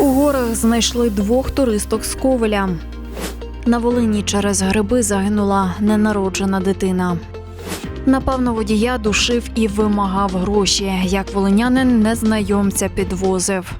У горах знайшли двох туристок з Ковеля. На Волині через гриби загинула ненароджена дитина. Напевно, водія душив і вимагав гроші, як волинянин незнайомця підвозив.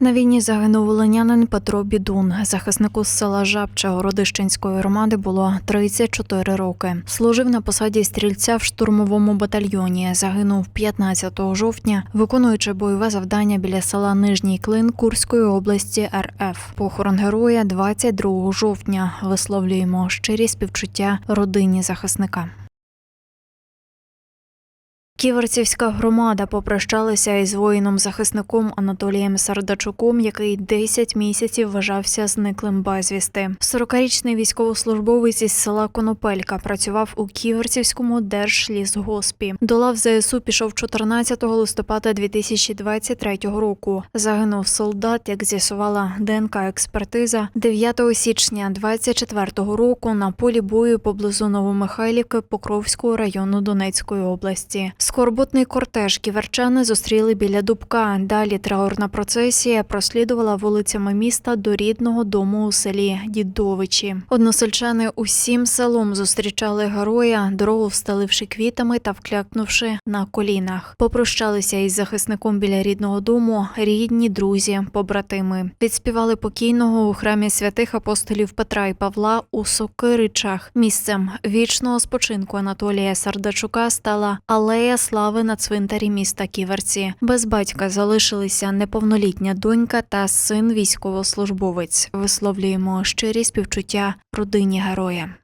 На війні загинув волинянин Петро Бідун. Захиснику з села Жабча Городищенської громади було 34 роки. Служив на посаді стрільця в штурмовому батальйоні. Загинув 15 жовтня, виконуючи бойове завдання біля села Нижній Клин Курської області РФ. Похорон героя 22 жовтня. Висловлюємо щирі співчуття родині захисника. Ківерцівська громада попрощалася із воїном-захисником Анатолієм Сардачуком, який 10 місяців вважався зниклим безвісти. 40-річний військовослужбовець із села Конопелька працював у Ківерцівському держлісгоспі. До лав ЗСУ пішов 14 листопада 2023 року. Загинув солдат, як з'ясувала ДНК експертиза 9 січня 24 року на полі бою поблизу Новомихайлівки Покровського району Донецької області. Скорботний кортеж ківерчани зустріли біля Дубка. Далі траурна процесія прослідувала вулицями міста до рідного дому у селі Дідовичі. Односельчани усім селом зустрічали героя, дорогу встеливши квітами та вклякнувши на колінах. Попрощалися із захисником біля рідного дому рідні, друзі, побратими. Відспівали покійного у храмі святих апостолів Петра і Павла у Сокиричах. Місцем вічного спочинку Анатолія Сардачука стала алея слави на цвинтарі міста Ківерці. Без батька залишилися неповнолітня донька та син військовослужбовець. Висловлюємо щирі співчуття родині героя.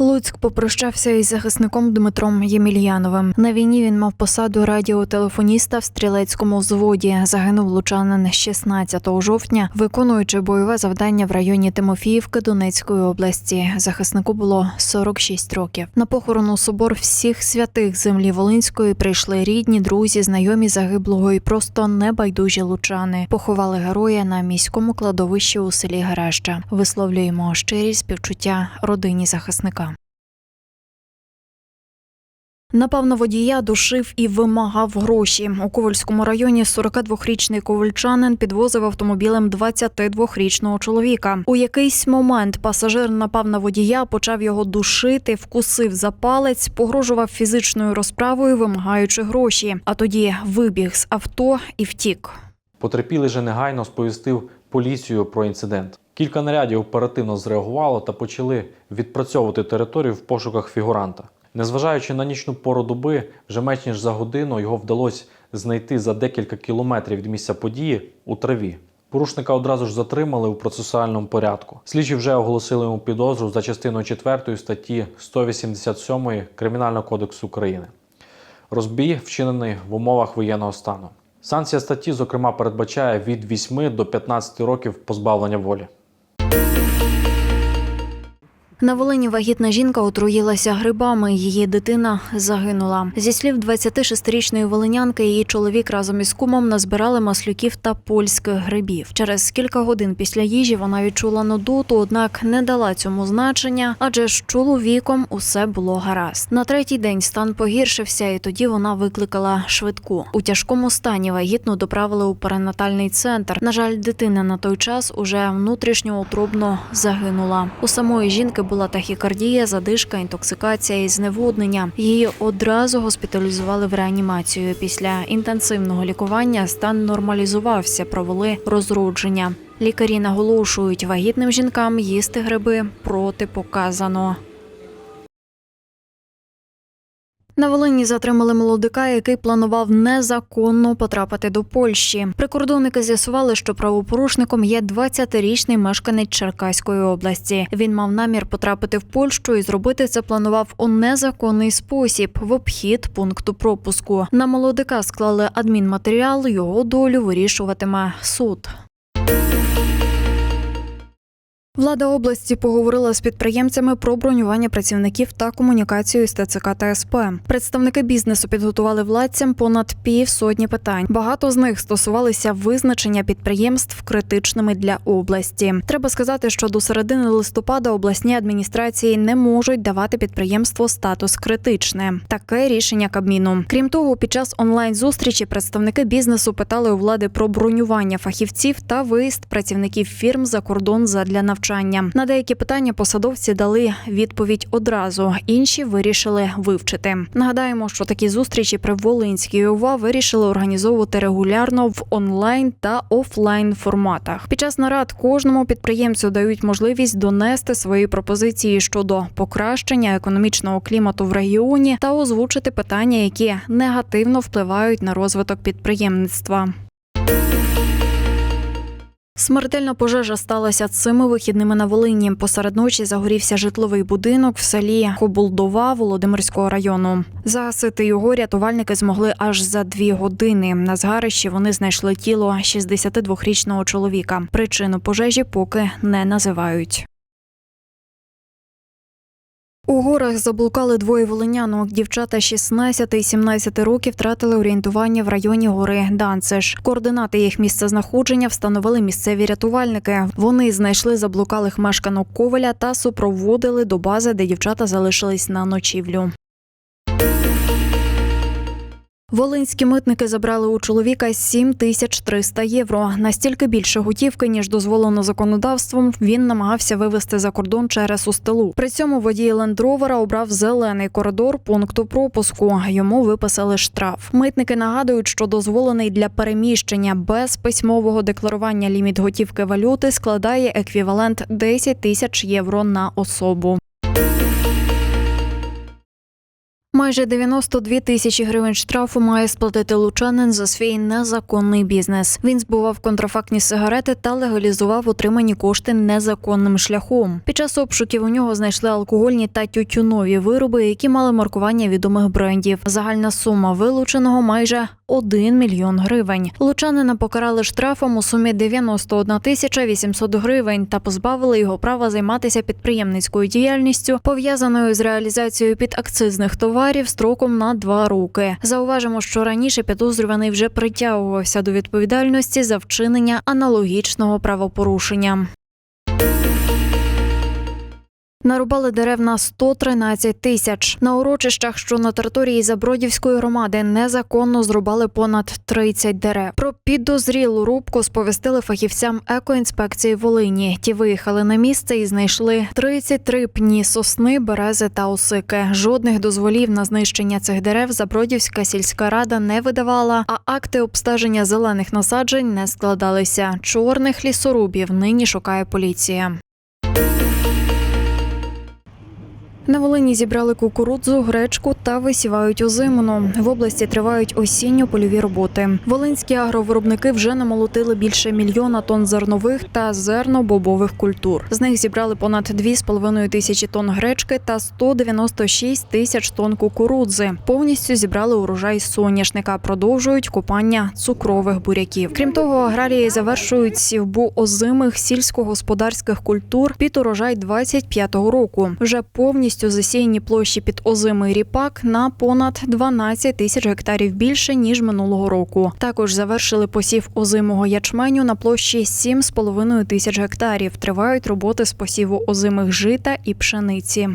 Луцьк попрощався із захисником Дмитром Ємельяновим. На війні він мав посаду радіотелефоніста в стрілецькому взводі. Загинув лучанин 16 жовтня, виконуючи бойове завдання в районі Тимофіївки Донецької області. Захиснику було 46 років. На похорон у собор всіх святих землі Волинської прийшли рідні, друзі, знайомі загиблого і просто небайдужі лучани. Поховали героя на міському кладовищі у селі Гареща. Висловлюємо щирі співчуття родині захисника. Напав на водія, душив і вимагав гроші. У Ковальському районі 42-річний ковальчанин підвозив автомобілем 22-річного чоловіка. У якийсь момент пасажир напав на водія, почав його душити, вкусив за палець, погрожував фізичною розправою, вимагаючи гроші. А тоді вибіг з авто і втік. Потерпілий же негайно сповістив поліцію про інцидент. Кілька нарядів оперативно зреагувало та почали відпрацьовувати територію в пошуках фігуранта. Незважаючи на нічну пору доби, вже менш ніж за годину його вдалося знайти за декілька кілометрів від місця події у траві. Порушника одразу ж затримали у процесуальному порядку. Слідчі вже оголосили йому підозру за частиною 4 статті 187 Кримінального кодексу України. Розбій вчинений в умовах воєнного стану. Санкція статті, зокрема, передбачає від 8 до 15 років позбавлення волі. На Волині вагітна жінка отруїлася грибами. Її дитина загинула. Зі слів 26-річної волинянки, її чоловік разом із кумом назбирали маслюків та польських грибів. Через кілька годин після їжі вона відчула нудоту, однак не дала цьому значення, адже з чоловіком усе було гаразд. На третій день стан погіршився, і тоді вона викликала швидку. У тяжкому стані вагітну доправили у перинатальний центр. На жаль, дитина на той час уже внутрішньоутробно загинула. У самої жінки була тахікардія, задишка, інтоксикація і зневоднення. Її одразу госпіталізували в реанімацію. Після інтенсивного лікування стан нормалізувався, провели розродження. Лікарі наголошують, вагітним жінкам їсти гриби протипоказано. На Волині затримали молодика, який планував незаконно потрапити до Польщі. Прикордонники з'ясували, що правопорушником є 20-річний мешканець Черкаської області. Він мав намір потрапити в Польщу і зробити це планував у незаконний спосіб в обхід пункту пропуску. На молодика склали адмінматеріал. Його долю вирішуватиме суд. Влада області поговорила з підприємцями про бронювання працівників та комунікацію з ТЦК та СП. Представники бізнесу підготували владцям понад півсотні питань. Багато з них стосувалися визначення підприємств критичними для області. Треба сказати, що до середини листопада обласні адміністрації не можуть давати підприємству статус критичне. Таке рішення Кабміну. Крім того, під час онлайн зустрічі представники бізнесу питали у влади про бронювання фахівців та виїзд працівників фірм за кордон задля навчання. На деякі питання посадовці дали відповідь одразу, інші вирішили вивчити. Нагадаємо, що такі зустрічі при Волинській ОВА вирішили організовувати регулярно в онлайн та офлайн форматах. Під час нарад кожному підприємцю дають можливість донести свої пропозиції щодо покращення економічного клімату в регіоні та озвучити питання, які негативно впливають на розвиток підприємництва. Смертельна пожежа сталася цими вихідними на Волині. Посеред ночі загорівся житловий будинок в селі Кобулдова Володимирського району. Загасити його рятувальники змогли аж за дві години. На згарищі вони знайшли тіло 62-річного чоловіка. Причину пожежі поки не називають. У горах заблукали двоє волинянок. Дівчата 16 і 17 років втратили орієнтування в районі гори Данцеш. Координати їх місцезнаходження встановили місцеві рятувальники. Вони знайшли заблукалих мешканок Ковеля та супроводили до бази, де дівчата залишились на ночівлю. Волинські митники забрали у чоловіка 7300 євро. Настільки більше готівки, ніж дозволено законодавством, він намагався вивезти за кордон через Устилу. При цьому водій лендровера обрав зелений коридор пункту пропуску. Йому виписали штраф. Митники нагадують, що дозволений для переміщення без письмового декларування ліміт готівки валюти складає еквівалент 10 тисяч євро на особу. Майже 92 тисячі гривень штрафу має сплатити лучанин за свій незаконний бізнес. Він збував контрафактні сигарети та легалізував отримані кошти незаконним шляхом. Під час обшуків у нього знайшли алкогольні та тютюнові вироби, які мали маркування відомих брендів. Загальна сума вилученого майже 1 мільйон гривень. Лучанина покарали штрафом у сумі 91 тисяча 800 гривень та позбавили його права займатися підприємницькою діяльністю, пов'язаною з реалізацією підакцизних товарів строком на два роки. Зауважимо, що раніше підозрюваний вже притягувався до відповідальності за вчинення аналогічного правопорушення. Нарубали дерев на 113 тисяч. На урочищах, що на території Забродівської громади, незаконно зрубали понад 30 дерев. Про підозрілу рубку сповістили фахівцям екоінспекції Волині. Ті виїхали на місце і знайшли 33 пні сосни, берези та осики. Жодних дозволів на знищення цих дерев Забродівська сільська рада не видавала, а акти обстеження зелених насаджень не складалися. Чорних лісорубів нині шукає поліція. На Волині зібрали кукурудзу, гречку та висівають озимину. В області тривають осінньо-польові роботи. Волинські агровиробники вже намолотили більше мільйона тонн зернових та зерно-бобових культур. З них зібрали понад 2,5 тисячі тонн гречки та 196 тисяч тонн кукурудзи. Повністю зібрали урожай соняшника. Продовжують купання цукрових буряків. Крім того, аграрії завершують сівбу озимих сільськогосподарських культур під урожай 25-го року. Вже повністю засіяні площі під озимий ріпак на понад 12 тисяч гектарів більше ніж минулого року. Також завершили посів озимого ячменю на площі 7,5 тисяч гектарів. Тривають роботи з посіву озимих жита і пшениці.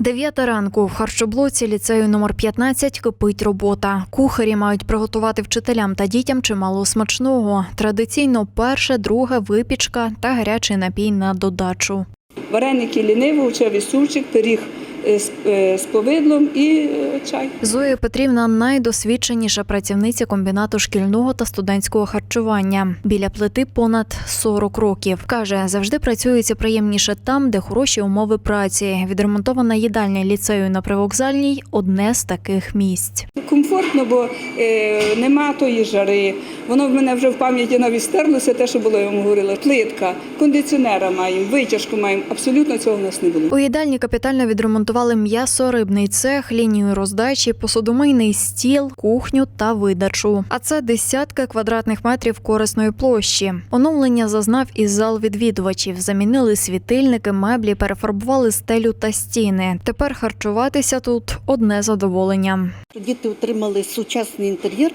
Дев'ята ранку в харчоблоці ліцею номер 15 кипить робота. Кухарі мають приготувати вчителям та дітям чимало смачного. Традиційно перше, друге випічка та гарячий напій на додачу. Вареники ліниво, овочевий супчик, пиріг з, е, повидлом і е, чай. Зоя Петрівна найдосвідченіша працівниця комбінату шкільного та студентського харчування. Біля плити понад 40 років. Каже, завжди працюється приємніше там, де хороші умови праці. Відремонтована їдальня ліцею на привокзальній одне з таких місць. Комфортно, бо е, нема тої жари. Воно в мене вже в пам'яті навіть стерлося, те, що було, я вам говорила. Плитка, кондиціонера маємо, витяжку маємо. Абсолютно цього в нас не було. У їдальні капітально відремонтовані відремонтували м'ясо-рибний цех, лінію роздачі, посудомийний стіл, кухню та видачу. А це десятки квадратних метрів корисної площі. Оновлення зазнав і зал відвідувачів. Замінили світильники, меблі, перефарбували стелю та стіни. Тепер харчуватися тут одне задоволення. Діти отримали сучасний інтер'єр,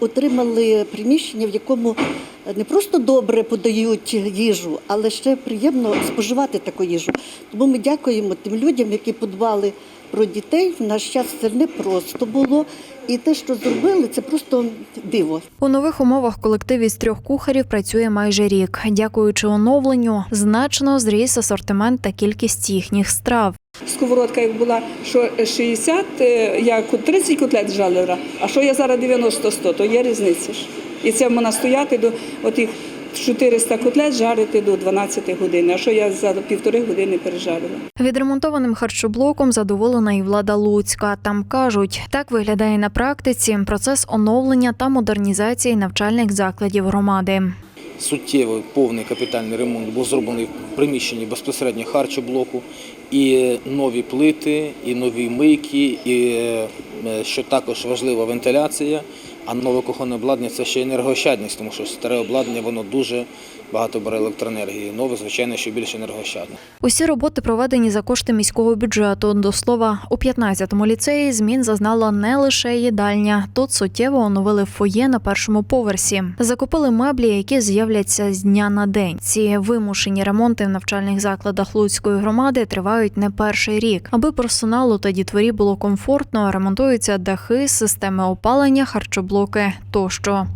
отримали приміщення, в якому не просто добре подають їжу, але ще приємно споживати таку їжу. Тому ми дякуємо тим людям, які подбали про дітей. В наш час це не просто було. І те, що зробили, це просто диво. У нових умовах колектив із трьох кухарів працює майже рік. Дякуючи оновленню, значно зріс асортимент та кількість їхніх страв. Сковородка як була, що 60, е, я ку- 30 котлет жалила, а що я зараз 90-100, то є різниця ж. І це можна стояти до отих 400 котлет жарити до 12 годин, а що я за півтори години пережарила. Відремонтованим харчоблоком задоволена і влада Луцька. Там кажуть, так виглядає на практиці процес оновлення та модернізації навчальних закладів громади. суттєвий повний капітальний ремонт був зроблений в приміщенні безпосередньо харчоблоку, і нові плити, і нові мийки, і е, що також важлива вентиляція. А нове кухонне обладнання це ще енергоощадність, тому що старе обладнання воно дуже багато бере електроенергії. Нове, звичайно, що більш енергоощадне. Усі роботи проведені за кошти міського бюджету. До слова, у 15-му ліцеї змін зазнала не лише їдальня. Тут суттєво оновили фоє на першому поверсі. Закупили меблі, які з'являться з дня на день. Ці вимушені ремонти в навчальних закладах Луцької громади тривають не перший рік. Аби персоналу та дітворі було комфортно, ремонтуються дахи, системи опалення, харчоблоки тощо.